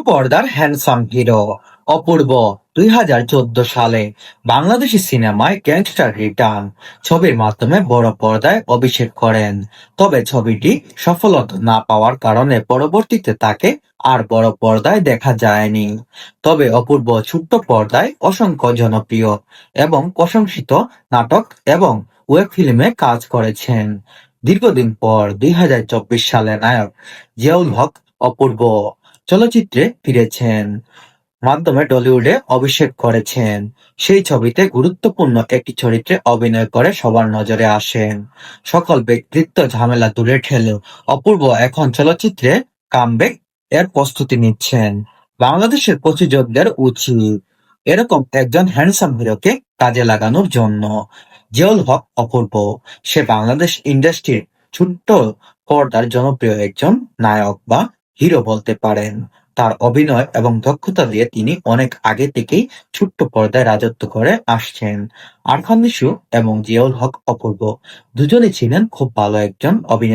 পর্দার handsome hero অপূর্ব, দুই হাজার চোদ্দ সালে বাংলাদেশি সিনেমায় গ্যাংস্টার রিটার্ন ছবির মাধ্যমে বড় পর্দায় অভিষেক করেন। তবে ছবিটি সফলতা না পাওয়ার কারণে পরবর্তীতে তাকে আর বড় পর্দায় দেখা যায়নি। তবে অপূর্ব ছোট্ট পর্দায় অসংখ্য জনপ্রিয় এবং প্রশংসিত নাটক এবং ওয়েব ফিল্মে কাজ করেছেন। দীর্ঘদিন পর দুই হাজার চব্বিশ সালে নায়ক জিয়াউল হক অপূর্ব চলচ্চিত্রে ফিরেছেন। মাধ্যমে টলিউডে অভিষেক করেছেন। সেই ছবিতে গুরুত্বপূর্ণ একটি চরিত্রে অভিনয় করে সবার নজরে আসেন। সকল ব্যক্তিত্ব ঝামেলা দূরে ঠেলে অপূর্ব এখন চলচ্চিত্রে কামব্যাক এর প্রস্তুতি নিচ্ছেন। বাংলাদেশের প্রযোজকদের উচিত এরকম একজন হ্যান্ডসাম হিরোকে কাজে লাগানোর জন্য। জিয়াউল হক অপূর্ব, সে বাংলাদেশ ইন্ডাস্ট্রির ছোট্ট পর্দার জনপ্রিয় একজন নায়ক বা হিরো বলতে পারেন। তার অভিনয় এবং দক্ষতা দিয়ে তিনি অনেক আগে থেকেই ছোট্ট পর্দায় রাজত্ব করে আসছেন। আরফান এবং জিয়াউল হক অপূর্ব। দুজনেই ছিলেন খুব ভালো একজন অভিনেতা।